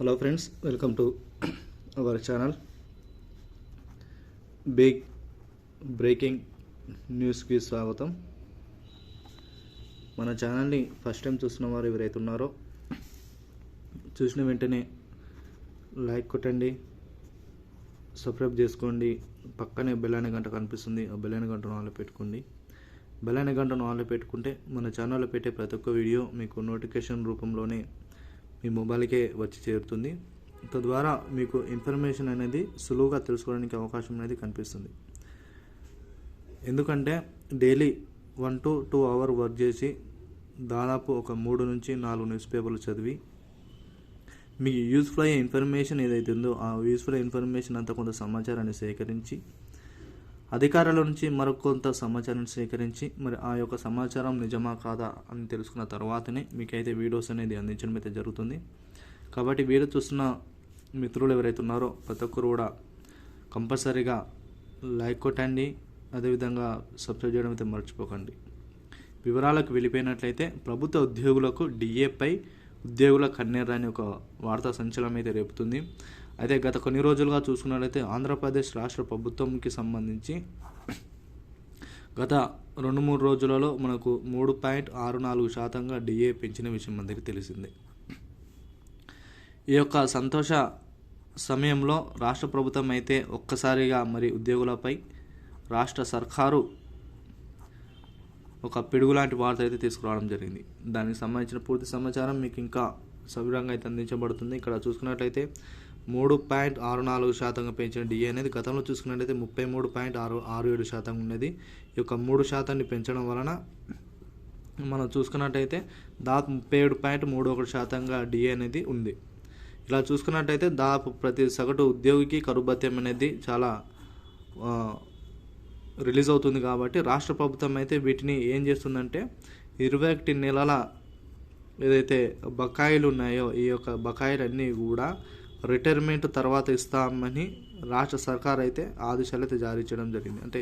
Hello friends welcome to our channel big breaking న్యూస్కి స్వాగతం. మన ఛానల్ని ఫస్ట్ టైం చూస్తున్న వారు ఎవరైతే ఉన్నారో చూసిన వెంటనే లైక్ కొట్టండి సబ్స్క్రైబ్ చేసుకోండి. పక్కనే బెల్లాని గంట కనిపిస్తుంది ఆ బెల్లాని గంటను ఆన్లో పెట్టుకోండి. బెల్లాని గంటను ఆన్లో పెట్టుకుంటే మన ఛానల్లో పెట్టే ప్రతి ఒక్క వీడియో మీకు నోటిఫికేషన్ రూపంలోనే మీ మొబైల్కే వచ్చి చేరుతుంది. తద్వారా మీకు ఇన్ఫర్మేషన్ అనేది సులువుగా తెలుసుకోవడానికి అవకాశం అనేది కనిపిస్తుంది. ఎందుకంటే daily one to two hour work చేసి దాదాపు ఒక మూడు నుంచి నాలుగు న్యూస్ పేపర్లు చదివి మీకు యూస్ఫుల్ అయ్యే ఇన్ఫర్మేషన్ ఏదైతే ఉందో ఆ యూస్ఫుల్ ఇన్ఫర్మేషన్ అంతా కొంత సమాచారాన్ని సేకరించి అధికారుల నుంచి మరికొంత సమాచారం సేకరించి మరి ఆ యొక్క సమాచారం నిజమా కాదా అని తెలుసుకున్న తర్వాతనే మీకైతే వీడియోస్ అనేది అందించడం అయితే జరుగుతుంది. కాబట్టి వీడియో చూస్తున్న మిత్రులు ఎవరైతే ఉన్నారో ప్రతి ఒక్కరు కూడా కంపల్సరీగా లైక్ కొట్టండి. అదేవిధంగా సబ్స్క్రైబ్ చేయడం అయితే మర్చిపోకండి. వివరాలకు వెళ్ళిపోయినట్లయితే ప్రభుత్వ ఉద్యోగులకు డిఏపై ఉద్యోగుల కన్నెర అనే ఒక వార్తా సంచలనం అయితే రేపుతుంది. అయితే గత కొన్ని రోజులుగా చూసుకున్నట్లయితే ఆంధ్రప్రదేశ్ రాష్ట్ర ప్రభుత్వంకి సంబంధించి గత రెండు మూడు రోజులలో మనకు మూడు పాయింట్ ఆరు నాలుగు శాతంగా డిఏ పెంచిన విషయం అందరికీ తెలిసిందే. ఈ యొక్క సంతోష సమయంలో రాష్ట్ర ప్రభుత్వం అయితే ఒక్కసారిగా మరి ఉద్యోగులపై రాష్ట్ర సర్కారు ఒక పిడుగు లాంటి వార్త అయితే తీసుకురావడం జరిగింది. దానికి సంబంధించిన పూర్తి సమాచారం మీకు ఇంకా సవివరంగా అయితే అందించబడుతుంది. ఇక్కడ చూసుకున్నట్లయితే మూడు పాయింట్ ఆరు నాలుగు శాతంగా పెంచిన డిఏ అనేది గతంలో చూసుకున్నట్లయితే ముప్పై మూడు పాయింట్ ఆరు ఆరు ఏడు శాతం ఉన్నది. ఈ యొక్క మూడు శాతాన్ని పెంచడం వలన మనం చూసుకున్నట్టయితే దాదాపు ముప్పై ఏడు పాయింట్ మూడు ఒకటి శాతంగా డిఏ అనేది ఉంది. ఇలా చూసుకున్నట్టయితే దాదాపు ప్రతి సగటు ఉద్యోగికి కరుభత్యం అనేది చాలా రిలీజ్ అవుతుంది కాబట్టి రాష్ట్ర ప్రభుత్వం అయితే వీటిని ఏం చేస్తుందంటే ఇరవై ఒకటి నెలల ఏదైతే బకాయిలు ఉన్నాయో ఈ యొక్క బకాయిలన్నీ కూడా రిటైర్మెంట్ తర్వాత ఇస్తామని రాష్ట్ర సర్కార్ అయితే ఆదేశాలు అయితే జారీ చేయడం జరిగింది. అంటే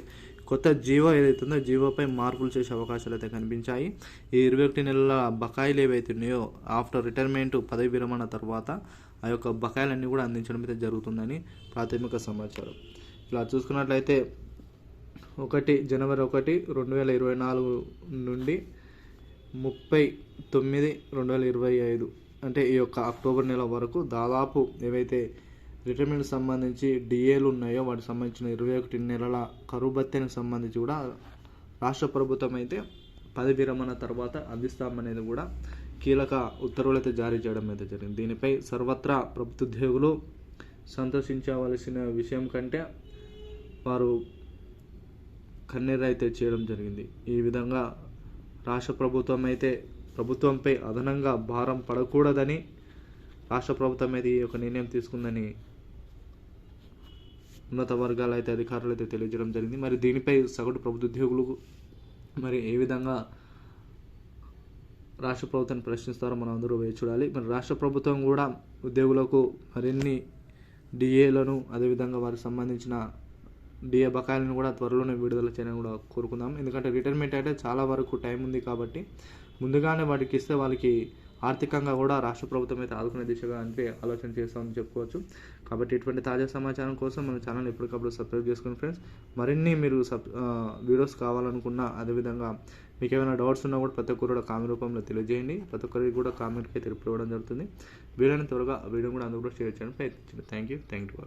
కొత్త జీవో ఏదైతే ఉందో జీవోపై మార్పులు చేసే అవకాశాలు అయితే కనిపించాయి. ఈ ఇరవై ఒకటి నెలల బకాయిలు ఏవైతే ఉన్నాయో ఆఫ్టర్ రిటైర్మెంట్ పదవి విరమణ తర్వాత ఆ యొక్క బకాయిలన్నీ కూడా అందించడం అయితే జరుగుతుందని ప్రాథమిక సమాచారం. ఇలా చూసుకున్నట్లయితే ఒకటి జనవరి ఒకటి రెండు వేల ఇరవై నాలుగు నుండి ముప్పై తొమ్మిది రెండు వేల ఇరవై ఐదు అంటే ఈ యొక్క అక్టోబర్ నెల వరకు దాదాపు ఏవైతే రిటైర్మెంట్ సంబంధించి డిఏలు ఉన్నాయో వాటికి సంబంధించిన ఇరవై ఒకటి నెలల కరువు భత్యానికి సంబంధించి కూడా రాష్ట్ర ప్రభుత్వం అయితే పదవి విరమణ తర్వాత అందిస్తామనేది కూడా కీలక ఉత్తర్వులు అయితే జారీ చేయడం అయితే జరిగింది. దీనిపై సర్వత్రా ప్రభుత్వ ఉద్యోగులు సంతోషించవలసిన విషయం కంటే వారు కన్నీరైతే అయితే చేయడం జరిగింది. ఈ విధంగా రాష్ట్ర ప్రభుత్వం అయితే ప్రభుత్వంపై అదనంగా భారం పడకూడదని రాష్ట్ర ప్రభుత్వం అయితే ఈ యొక్క నిర్ణయం తీసుకుందని ఉన్నత వర్గాలు అయితే అధికారులు అయితే తెలియజేయడం జరిగింది. మరి దీనిపై సగటు ప్రభుత్వ ఉద్యోగులు మరి ఏ విధంగా రాష్ట్ర ప్రభుత్వాన్ని ప్రశ్నిస్తారో మనం అందరూ వేచి చూడాలి. మరి రాష్ట్ర ప్రభుత్వం కూడా ఉద్యోగులకు మరిన్ని డిఏలను అదేవిధంగా వారికి సంబంధించిన డిఏ బకాయిలను కూడా త్వరలోనే విడుదల చేయడం కూడా కోరుకుందాం. ఎందుకంటే రిటైర్మెంట్ అయితే చాలా వరకు టైం ఉంది కాబట్టి ముందుగానే వాటికి ఇస్తే వాళ్ళకి ఆర్థికంగా కూడా రాష్ట్ర ప్రభుత్వం అయితే ఆదుకునే దిశగా అంటే ఆలోచన చేస్తామని చెప్పుకోవచ్చు. కాబట్టి ఇటువంటి తాజా సమాచారం కోసం మన ఛానల్ ఎప్పటికప్పుడు సబ్స్క్రైబ్ చేసుకోండి ఫ్రెండ్స్ మరిన్ని మీరు సబ్ వీడియోస్ కావాలనుకున్నా అదేవిధంగా మీకు ఏమైనా డౌట్స్ ఉన్నా కూడా ప్రతి ఒక్కరు కూడా కామెంట్ రూపంలో తెలియజేయండి. ప్రతి ఒక్కరికి కూడా కామెంట్కి అయితే రిప్లై ఇవ్వడం జరుగుతుంది. వీలైన త్వరగా వీడియో కూడా అందరూ కూడా షేర్ చేయడానికి ప్రయత్నించండి థ్యాంక్ యూ. Thank you.